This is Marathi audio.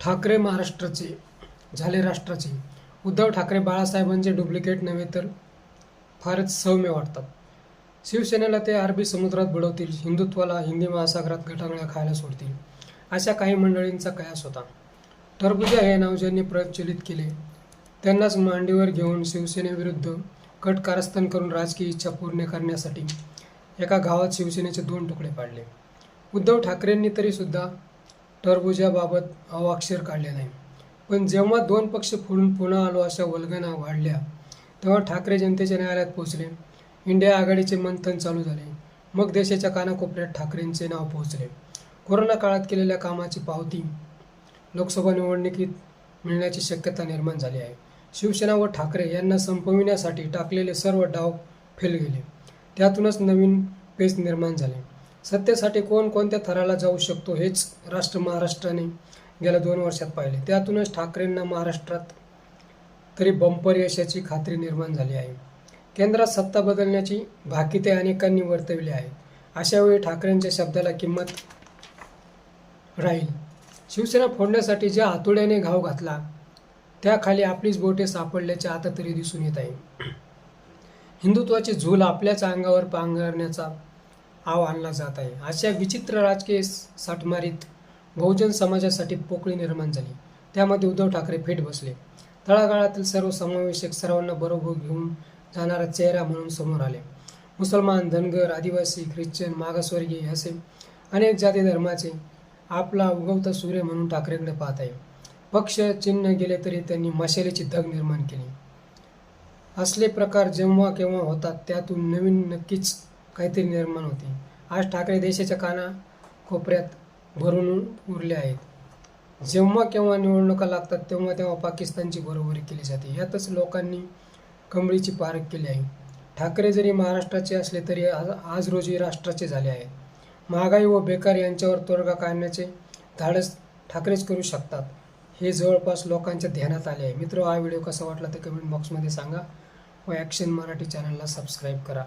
ठाकरे महाराष्ट्राचे झाले राष्ट्राचे. उद्धव ठाकरे बाळासाहेबांचे डुप्लिकेट नव्हे तर फारच सौम्य वाटतात. शिवसेनेला ते अरबी समुद्रात बुडवतील हिंदुत्वाला हिंदी महासागरात गटांगळ्या खायला सोडतील अशा काही मंडळींचा कयास होता. टरबुजा हे नाव ज्यांनी प्रचलित केले. त्यांनाच मांडीवर घेऊन शिवसेनेविरुद्ध कट कारस्थान करून राजकीय इच्छा पूर्ण करण्यासाठी एका गावात शिवसेनेचे दोन तुकडे पाडले. उद्धव ठाकरेंनी तरीसुद्धा टरबुजाबाबत अवाक्षर काढले नाही. पण जेव्हा दोन पक्ष फोडून पुन्हा आलो अशा वल्गना वाढल्या तेव्हा ठाकरे जनतेच्या न्यायालयात पोहोचले. इंडिया आघाडीचे मंथन चालू झाले. मग देशाच्या कानाकोपऱ्यात ठाकरेंचे नाव पोहोचले. कोरोना काळात केलेल्या कामाची पावती लोकसभा निवडणुकीत मिळण्याची शक्यता निर्माण झाली आहे. शिवसेना व ठाकरे यांना संपविण्यासाठी टाकलेले सर्व डाव फेल गेले. त्यातूनच नवीन पेच निर्माण झाले. सत्तेसाठी कोण कोणत्या थराला जाऊ शकतो हेच राष्ट्र महाराष्ट्राने गेल्या दोन वर्षात पाहिले. त्यातूनच ठाकरेंना महाराष्ट्रात तरी बंपर यशाची खात्री निर्माण झाली आहे. केंद्रात सत्ता बदलण्याची भाकिते अनेकांनी वर्तविली आहे अशावेळी ठाकरेंच्या शब्दाला किंमत राहील. शिवसेना फोडण्यासाठी ज्या हातोड्याने घाव घातला त्याखाली आपलीच बोटे सापडल्याचे आता तरी दिसून येत आहे. हिंदुत्वाची झूल आपल्याच अंगावर पांघरण्याचा आव आणला जात आहे. अशा विचित्र राजकीय साठमारीत बहुजन समाजासाठी पोकळी निर्माण झाली. त्यामध्ये उद्धव ठाकरे फेट बसले. तळागाळातील सर्व समावेशक सर्वांना बरोबर घेऊन जाणारा चेहरा म्हणून समोर आले. मुसलमान धनगर आदिवासी ख्रिश्चन मागासवर्गीय असे अनेक जाती धर्माचे आपला उगवता सूर्य म्हणून ठाकरेकडे पाहत आहे. पक्ष चिन्ह गेले तरी त्यांनी मशालीची धग निर्माण केली. असले प्रकार जेव्हा केव्हा होतात त्यातून नवीन नक्कीच काहीतरी निर्माण होते. आज ठाकरे देशाच्या काना कोपऱ्यात भरून उरले आहेत. जेव्हा केव्हा निवडणुका लागतात तेव्हा तेव्हा पाकिस्तानची बरोबरी केली जाते. यातच लोकांनी कमळीची पारख केली आहे. ठाकरे जरी महाराष्ट्राचे असले तरी आज आज रोजी राष्ट्राचे झाले आहेत. महागाई व बेकार यांच्यावर तोडगा काढण्याचे धाडस ठाकरेच करू शकतात. हे जवळपास लोकांच्या ध्यानात आले आहे. मित्र हा व्हिडिओ कसा वाटला ते कमेंट बॉक्समध्ये सांगा व ॲक्शन मराठी चॅनलला सबस्क्राईब करा.